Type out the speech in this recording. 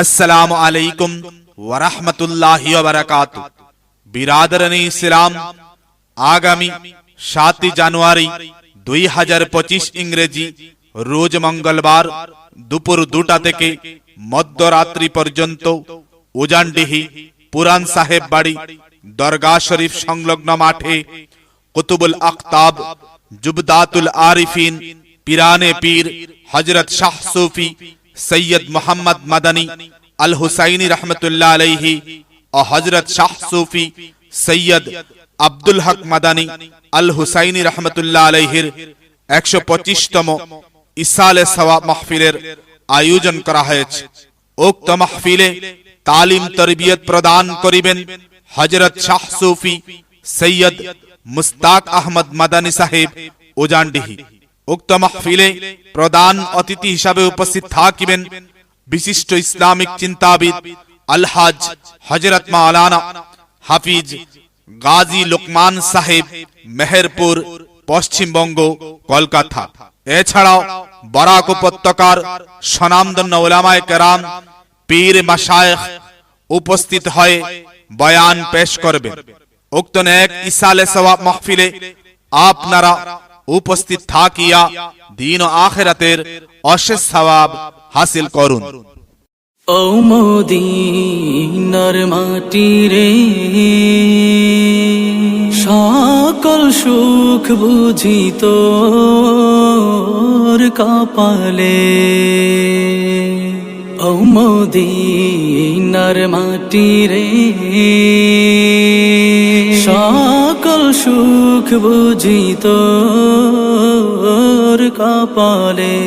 আসসালামু আলাইকুম ওরহমতুল্লাহি বারাকাত। বিরাদরনি ইসলাম, আগামী সাতই জানুয়ারি দুই হাজার পঁচিশ ইংরেজি রোজ মঙ্গলবার দুপুর দুটা থেকে মধ্যরাত্রি পর্যন্ত উজানডিহি পুরান সাহেব বাড়ি দরগা শরীফ সংলগ্ন মাঠে কুতুবুল আখতাব জুবদাতুল আরিফিন, পিরানে পীর হজরত শাহ সুফি সৈয়দ মোহাম্মদ মাদানী আল হুসাইনি রহমতুল্লাহ আলাইহি ও হজরত শাহ সুফি সৈয়দ আব্দুল হক মাদানী আল হুসাইনি রহমতুল্লাহ আলাইহির একশো পঁচিশতম ইসালে সওয়া মাহফিলের আয়োজন করা হয়েছে। উক্ত মাহফিলে তালিম তরবিয়ত প্রদান করিবেন হজরত শাহ সুফি সৈয়দ মুস্তাক আহমদ মাদানী সাহেব উজানডিহি। উক্ত মাহফিলে প্রধান অতিথি হিসাবে উপস্থিত থাকিবেন বিশিষ্ট ইসলামিক চিন্তাবিদ আলহাজ হজরত মাওলানা হাফিজ গাজী লোকমান সাহেব, মেহেরপুর, পশ্চিমবঙ্গ, কলকাতা। এছাড়াও বরাক উপত্যকার স্বনামধন্য ওলামায় কেরাম, পীর মাসায়েখ উপস্থিত হয়ে বয়ান পেশ করবে উক্ত নেক ইসালে সওয়াব মাহফিলে আপনারা উপস্থিত থাকিয়া দিন ও আখেরাতের অশেষ সওয়াব হাসিল করুন। সকল সুখ বুঝিত কপালে। ও মদিনার মাটি রে সুখ বুঝিত কপালে।